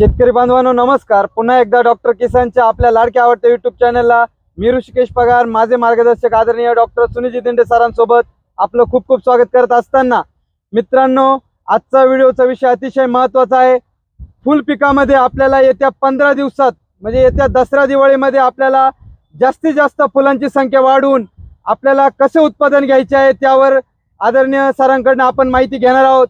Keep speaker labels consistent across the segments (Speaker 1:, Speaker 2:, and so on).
Speaker 1: शेतकरी बांधवांनो नमस्कार. पुन्हा एकदा डॉक्टर किसानच्या आपल्या लाडक्या आवडत्या युट्यूब चॅनलला मी ऋषिकेश पगार माझे मार्गदर्शक आदरणीय डॉक्टर सुनीजी दिंडे सरांसोबत आपलं खूप खूप स्वागत करत असताना मित्रांनो आजचा व्हिडिओचा विषय अतिशय महत्त्वाचा आहे. फुल पिकामध्ये आपल्याला येत्या पंधरा दिवसात म्हणजे येत्या दसरा दिवाळीमध्ये आपल्याला जास्तीत जास्त फुलांची संख्या वाढवून आपल्याला कसे उत्पादन घ्यायचे आहे त्यावर आदरणीय सरांकडनं आपण माहिती घेणार आहोत.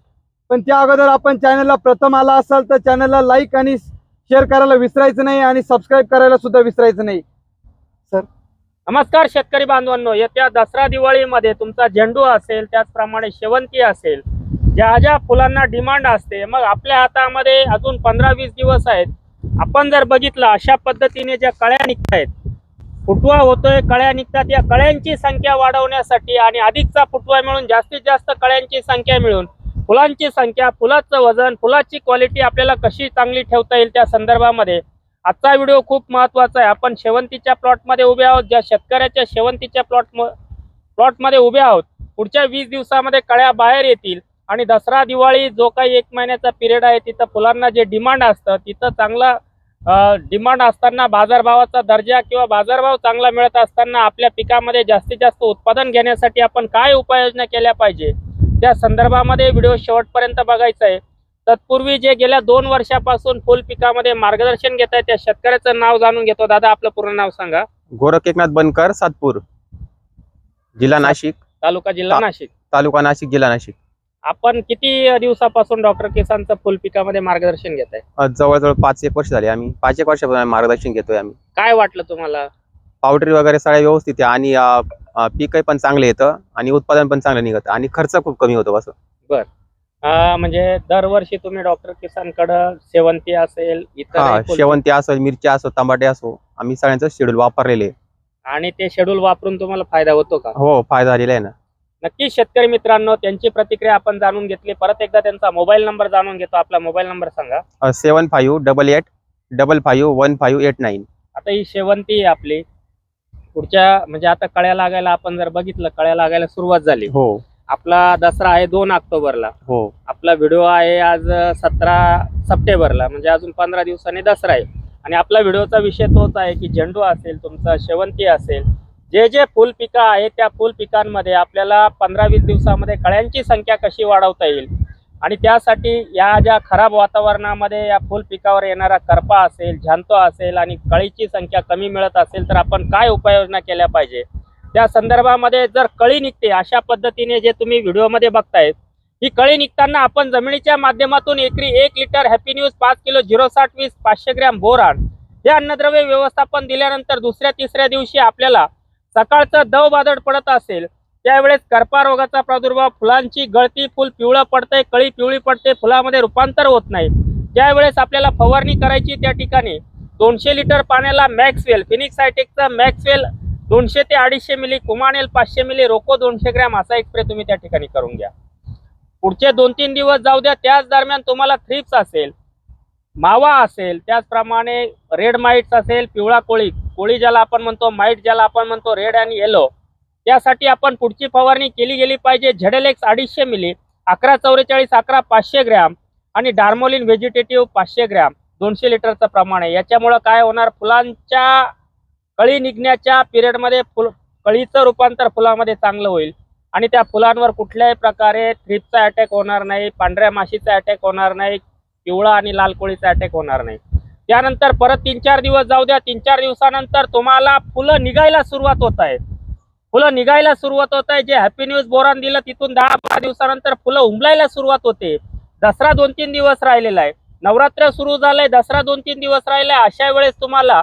Speaker 1: पण त्या अगोदर आपण चॅनलला प्रथम आला असाल तर चॅनलला लाईक आणि शेअर करायला विसरायचं नाही आणि सबस्क्राईब करायला सुद्धा विसरायचं नाही.
Speaker 2: नमस्कार शेतकरी बांधवांनो येत्या दसरा दिवाळीमध्ये तुमचा झेंडू असेल त्याचप्रमाणे शेवंती असेल ज्या ज्या फुलांना डिमांड असते मग आपल्या हातामध्ये अजून पंधरा वीस दिवस आहेत. आपण जर बघितलं अशा पद्धतीने ज्या कळ्या निघतायत फुटवा होतोय कळ्या निघतात या कळ्यांची संख्या वाढवण्यासाठी आणि अधिकचा फुटवा मिळून जास्तीत जास्त कळ्यांची संख्या मिळून फुलांची संख्या फुलाचं वजन फुलाची क्वालिटी आपल्याला कशी चांगली ठेवता येईल त्या संदर्भामध्ये आजचा व्हिडिओ खूप महत्त्वाचा आहे. आपण शेवंतीच्या प्लॉटमध्ये उभे आहोत. ज्या शेतकऱ्याच्या शेवंतीच्या प्लॉट प्लॉटमध्ये उभे आहोत पुढच्या वीस दिवसामध्ये कळ्या बाहेर येतील आणि दसरा दिवाळी जो काही एक महिन्याचा पिरियड आहे तिथं फुलांना जे डिमांड असतं तिथं चांगला डिमांड असताना बाजारभावाचा दर्जा किंवा बाजारभाव चांगला मिळत असताना आपल्या पिकामध्ये जास्तीत जास्त उत्पादन घेण्यासाठी आपण काय उपाययोजना केल्या पाहिजे? त्या संदर्भामध्ये व्हिडिओ शेवटपर्यंत बघायचा आहे तत्पूर्वी जे गेल्या दोन वर्षापासून फुल पिकामध्ये मार्गदर्शन घेत आहे त्या शेतकऱ्याचं नाव जाणून घेतो. दादा आपलं पूर्ण नाव सांगा.
Speaker 3: गोरख एकनाथ बनकर सातपूर. जिल्हा नाशिक.
Speaker 2: तालुका जिल्हा
Speaker 3: ता-
Speaker 2: नाशिक.
Speaker 3: तालुका नाशिक जिल्हा नाशिक.
Speaker 2: आपण किती दिवसापासून डॉक्टर किसानचं फुल पिकामध्ये मार्गदर्शन घेत आहे
Speaker 3: जवळजवळ पाच एक वर्ष झाले आम्ही. पाच एक वर्षापासून मार्गदर्शन घेतोय आम्ही.
Speaker 2: काय वाटलं तुम्हाला?
Speaker 3: पावडरी वगैरे सगळ्या व्यवस्थित आहे आणि पीकही पण चांगले येतं आणि उत्पादन पण चांगलं निघतं आणि खर्च खूप कमी होतो बस.
Speaker 2: अं, म्हणजे दरवर्षी तुम्ही डॉक्टर किसानकडं शेवंती असेल इतर
Speaker 3: हा शेवंती असो मिरची असो टमाटे असो आम्ही सगळ्यांचं शेड्यूल वापरलेले.
Speaker 2: आणि ते शेड्यूल वापरून तुम्हाला फायदा होतो का?
Speaker 3: हो फायदा झालेला आहे ना.
Speaker 2: नक्कीच शेतकरी मित्रांनो त्यांची प्रतिक्रिया आपण जाणून घेतली. परत एकदा त्यांचा मोबाईल नंबर जाणून घेतो. आपला मोबाईल नंबर सांगा.
Speaker 3: Seven five double eight double five one five eight nine
Speaker 2: आता ही शेवंती आहे आपली. पुढच्या म्हणजे आता कळ्या लागायला आपण जर बघितलं कळ्या लागायला सुरुवात झाली.
Speaker 3: हो.
Speaker 2: आपला दसरा आहे दोन ऑक्टोबरला.
Speaker 3: हो.
Speaker 2: आपला व्हिडिओ आहे आज सतरा सप्टेंबरला म्हणजे अजून पंधरा दिवसांनी दसरा आहे. आणि आपला व्हिडिओचा विषय तोच आहे की झेंडू असेल तुमचा शेवंती असेल जे जे फुल पिकं आहे त्या फुल पिकांमध्ये आपल्याला पंधरा वीस दिवसामध्ये कळ्यांची संख्या कशी वाढवता येईल? आणि त्यासाठी या ज्या खराब वातावरणामध्ये या फुल पिकावर येणारा करपा असेल झांतो असेल आणि कळीची संख्या कमी मिळत असेल तर आपण काय उपाययोजना केल्या पाहिजे? त्या संदर्भामध्ये जर कळी निघते अशा पद्धतीने जे तुम्ही व्हिडिओमध्ये बघतायत ही कळी निघताना आपण जमिनीच्या माध्यमातून एकरी एक लिटर हॅपी न्यूज पाच किलो झिरो साठ वीस पाचशे ग्रॅम बोरान हे अन्नद्रव्य व्यवस्थापन दिल्यानंतर दुसऱ्या तिसऱ्या दिवशी आपल्याला सकाळचं दव बादड पडत असेल त्यावेळेस करपा रोगाचा प्रादुर्भाव फुलांची गळती फुल पिवळं पडते कळी पिवळी पडते फुलामध्ये रूपांतर होत नाही. ज्यावेळेस आपल्याला फवारणी करायची त्या ठिकाणी दोनशे लिटर पाण्याला मॅक्सवेल फिनिक्स हायटेकचा मॅक्सवेल दोनशे ते अडीचशे मिली कुमानेल पाचशे मिली रोको दोनशे ग्रॅम असा एक स्प्रे तुम्ही त्या ठिकाणी करून घ्या. पुढचे दोन तीन दिवस जाऊ द्या त्याच दरम्यान तुम्हाला थ्रिप्स असेल मावा असेल त्याचप्रमाणे रेड माइट्स असेल पिवळा कोळी कोळी ज्याला आपण म्हणतो माईट ज्याला आपण म्हणतो रेड आणि येलो. त्यासाठी आपण पुढची फवारणी केली गेली पाहिजे. झेडेलेक्स अडीचशे मिली अकरा चौवेचाळीस अकरा पाचशे ग्रॅम आणि डार्मोलिन व्हेजिटेटिव्ह पाचशे ग्रॅम दोनशे लिटरचं प्रमाण आहे. याच्यामुळं काय होणार? फुलांच्या कळी निघण्याच्या पिरियडमध्ये फुल कळीचं रूपांतर फुलामध्ये चांगलं होईल. आणि त्या फुलांवर कुठल्याही प्रकारे थ्रिपचा अटॅक होणार नाही पांढऱ्या माशीचा अटॅक होणार नाही पिवळा आणि लाल कोळीचा अटॅक होणार नाही. त्यानंतर परत तीन चार दिवस जाऊ द्या. तीन चार दिवसानंतर तुम्हाला फुलं निघायला सुरुवात होत आहे. फुलं निघायला सुरुवात होत आहे. जे हॅपी न्यूज बोरान दिलं तिथून दहा बारा दिवसानंतर फुलं उमलायला सुरुवात होते. दसरा दोन तीन दिवस राहिलेला आहे. नवरात्र सुरू झालंय दसरा दोन तीन दिवस राहिलाय अशा वेळेस तुम्हाला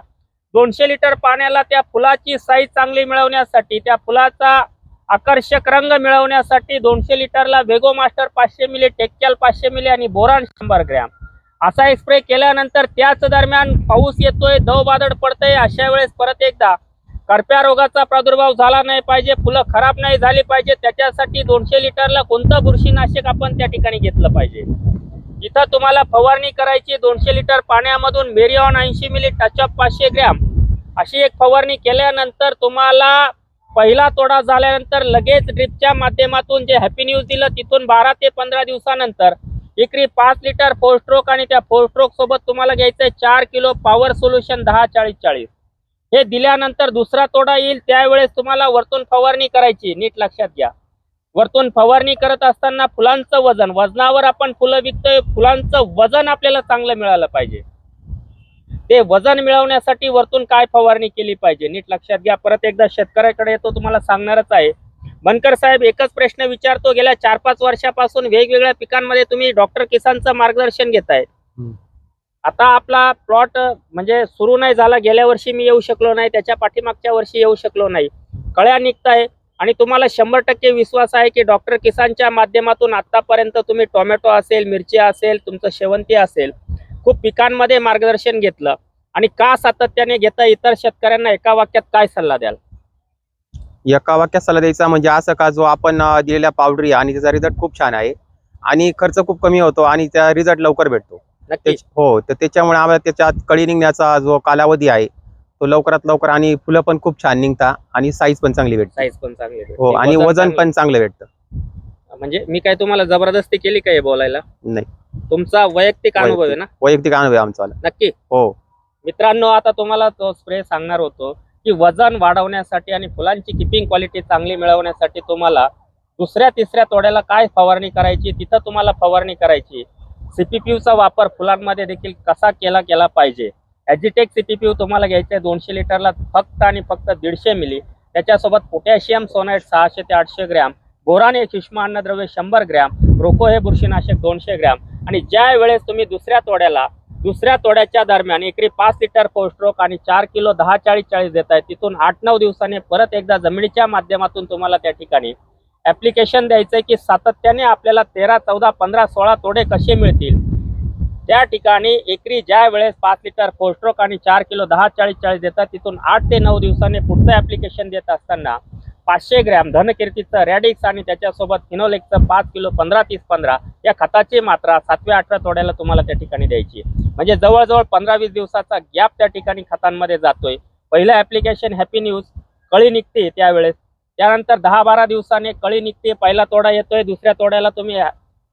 Speaker 2: दोनशे लिटर पाण्याला त्या फुलाची साईज चांगली मिळवण्यासाठी त्या फुलाचा आकर्षक रंग मिळवण्यासाठी दोनशे लिटरला वेगो मास्टर पाचशे मिली टेक्कॅल पाचशे मिली आणि बोरान शंभर ग्रॅम. असा एक स्प्रे केल्यानंतर त्याच दरम्यान पाऊस येतोय दव बादड पडतंय. अशा वेळेस परत एकदा करप्या रोगाचा प्रादुर्भाव झाला नाही पाहिजे फुलं खराब नाही झाली पाहिजे त्याच्यासाठी दोनशे लिटरला कोणतं बुरशीनाशक आपण त्या ठिकाणी घेतलं पाहिजे? इथं तुम्हाला फवारणी करायची दोनशे लिटर पाण्यामधून मेरिऑन ऐंशी मिली टचअप पाचशे ग्रॅम. अशी एक फवारणी केल्यानंतर तुम्हाला पहिला तोडा झाल्यानंतर लगेच ड्रिपच्या माध्यमातून जे हॅपी न्यूज दिलं तिथून बारा ते पंधरा दिवसानंतर एकरी पाच लिटर फोर स्ट्रोक आणि त्या फोर स्ट्रोक सोबत तुम्हाला घ्यायचंय चार किलो पॉवर सोल्युशन दहा चाळीस चाळीस. हे दिल्यानंतर दुसरा तोडा येईल त्यावेळेस तुम्हाला वरतून फवारणी करायची. नीट लक्षात घ्या. वरतून फवारणी करत असताना फुलांचं वजन वजनावर आपण फुलं विकतोय फुलांचं वजन आपल्याला चांगलं मिळालं पाहिजे. ते वजन मिळवण्यासाठी वरतून काय फवारणी केली पाहिजे? नीट लक्षात घ्या. परत एकदा शेतकऱ्याकडे येतो तुम्हाला सांगणारच आहे. बनकर साहेब एकच प्रश्न विचारतो गेल्या चार पाच वर्षापासून वेगवेगळ्या पिकांमध्ये तुम्ही डॉक्टर किसानचं मार्गदर्शन घेताय. आता आपला प्लॉट म्हणजे सुरू नाही झाला गेल्या वर्षी मी येऊ शकलो नाही त्याच्या पाठीमागच्या वर्षी येऊ शकलो नाही. कळ्या निघताय आणि तुम्हाला शंभर टक्के विश्वास आहे की डॉक्टर किसानच्या माध्यमातून आतापर्यंत तुम्ही टोमॅटो असेल मिरची असेल तुमचं शेवंती असेल खूप पिकांमध्ये मार्गदर्शन घेतलं आणि का सातत्याने घेता इतर शेतकऱ्यांना एका वाक्यात काय सल्ला द्याल?
Speaker 3: एका वाक्यात सल्ला द्यायचा म्हणजे असं का जो आपण दिलेल्या पावडरी आणि त्याचा रिझल्ट खूप छान आहे आणि खर्च खूप कमी होतो आणि त्या रिझल्ट लवकर भेटतो.
Speaker 2: नक्की
Speaker 3: त्याच- हो तर त्याच्यामुळे आम्हाला त्याच्यात कळी निघण्याचा जो कालावधी आहे तो लवकरात लवकर आणि फुलं पण खूप छान निघता आणि साईज पण चांगली भेटते.
Speaker 2: साईज पण चांगली भेटते.
Speaker 3: हो आणि वजन. पण चांगलं भेटतं.
Speaker 2: म्हणजे मी काय तुम्हाला जबरदस्ती केली काय बोलायला?
Speaker 3: नाही.
Speaker 2: तुमचा वैयक्तिक अनुभव आहे ना?
Speaker 3: वैयक्तिक अनुभव आहे आमचा
Speaker 2: नक्की.
Speaker 3: हो.
Speaker 2: मित्रांनो आता तुम्हाला तो स्प्रे सांगणार होतो की वजन वाढवण्यासाठी आणि फुलांची किपिंग क्वालिटी चांगली मिळवण्यासाठी तुम्हाला दुसऱ्या तिसऱ्या तोड्याला काय फवारणी करायची तिथं तुम्हाला फवारणी करायची सीपीपीयूचा वापर फुलांमध्ये देखील कसा केला गेला पाहिजे? ॲजिटेक सीपीपीयू तुम्हाला घ्यायचं आहे दोनशे लिटरला फक्त आणि फक्त दीडशे मिली. त्याच्यासोबत पोटॅशियम सोनाईट सहाशे ते आठशे ग्रॅम बोरान हे सूक्ष्म अन्नद्रव्य शंभर ग्रॅम रोको हे बुरशीनाशक दोनशे ग्रॅम. आणि ज्या वेळेस तुम्ही दुसऱ्या तोड्याला दुसऱ्या तोड्याच्या दरम्यान एकरी पाच लिटर पोस्ट्रोक आणि चार किलो दहा चाळीस चाळीस देत आहे तिथून आठ नऊ दिवसाने परत एकदा जमिनीच्या माध्यमातून तुम्हाला त्या ठिकाणी ॲप्लिकेशन द्यायचं आहे की सातत्याने आपल्याला तेरा चौदा पंधरा सोळा तोडे कसे मिळतील? त्या ठिकाणी एकरी ज्या वेळेस पाच लिटर कोस्ट्रोक आणि चार किलो दहा चाळीस चाळीस देतात तिथून आठ ते नऊ दिवसांनी पुढचं ॲप्लिकेशन देत असताना पाचशे ग्रॅम धनकिर्तीचं रॅडिक्स आणि त्याच्यासोबत फिनोलेक्सचं पाच किलो पंधरा तीस पंधरा या खताची मात्रा सातव्या आठव्या तोड्याला तुम्हाला त्या ठिकाणी द्यायची म्हणजे जवळजवळ पंधरा वीस दिवसाचा गॅप त्या ठिकाणी खतांमध्ये जातोय. पहिलं ॲप्लिकेशन हॅपी न्यूज कळी निघते त्यावेळेस. त्यानंतर दहा बारा दिवसाने कळी निघते पहिला तोडा येतोय दुसऱ्या तोड्याला तुम्ही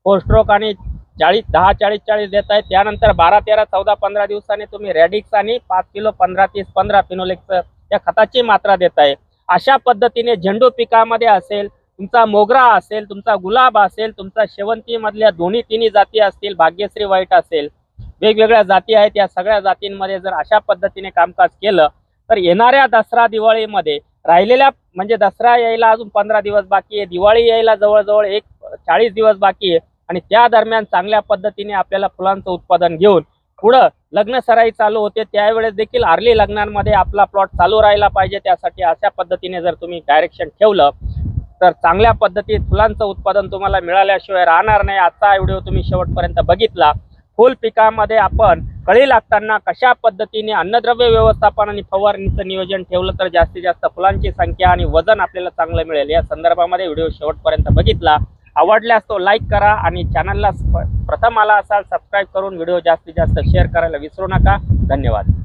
Speaker 2: फोरस्ट्रोक आणि चाळीस दहा चाळीस चाळीस देत आहे त्यानंतर बारा तेरा चौदा पंधरा दिवसाने तुम्ही रॅडिक्स आणि पाच किलो पंधरा तीस पंधरा फिनोलेक्स या खताची मात्रा देत आहे अशा पद्धतीने झेंडू पिकामध्ये असेल तुमचा मोगरा असेल तुमचा गुलाब असेल तुमचा शेवंतीमधल्या दोन्ही तिन्ही जाती असतील भाग्यश्री वाईट असेल वेगवेगळ्या जाती आहेत या सगळ्या जातींमध्ये जर अशा पद्धतीने कामकाज केलं तर येणाऱ्या दसरा दिवाळीमध्ये राहिलेल्या म्हणजे दसरा यायला अजून पंधरा दिवस बाकी आहे दिवाळी यायला जवळजवळ एक चाळीस दिवस बाकी आहे आणि त्या दरम्यान चांगल्या पद्धतीने आपल्याला फुलांचं उत्पादन घेऊन पुढं लग्न सराई चालू होते त्यावेळेस देखील आर्ली लग्नांमध्ये आपला प्लॉट चालू राहिला पाहिजे. त्यासाठी अशा पद्धतीने जर तुम्ही डायरेक्शन ठेवलं तर चांगल्या पद्धतीत फुलांचं उत्पादन तुम्हाला मिळाल्याशिवाय राहणार नाही. आजचा व्हिडिओ तुम्ही शेवटपर्यंत बघितला. फुल पिकामध्ये आपण कळी लागताना कशा पद्धतीने अन्नद्रव्य व्यवस्थापन आणि फवारणीचं नियोजन ठेवलं तर जास्तीत जास्त फुलांची संख्या आणि वजन आपल्याला चांगलं मिळेल? या संदर्भामध्ये व्हिडिओ शेवटपर्यंत बघितला. आवडल्यास तो लाईक करा आणि चॅनलला प्रथम आला असाल सबस्क्राईब करून व्हिडिओ जास्तीत जास्त शेअर करायला विसरू नका. धन्यवाद.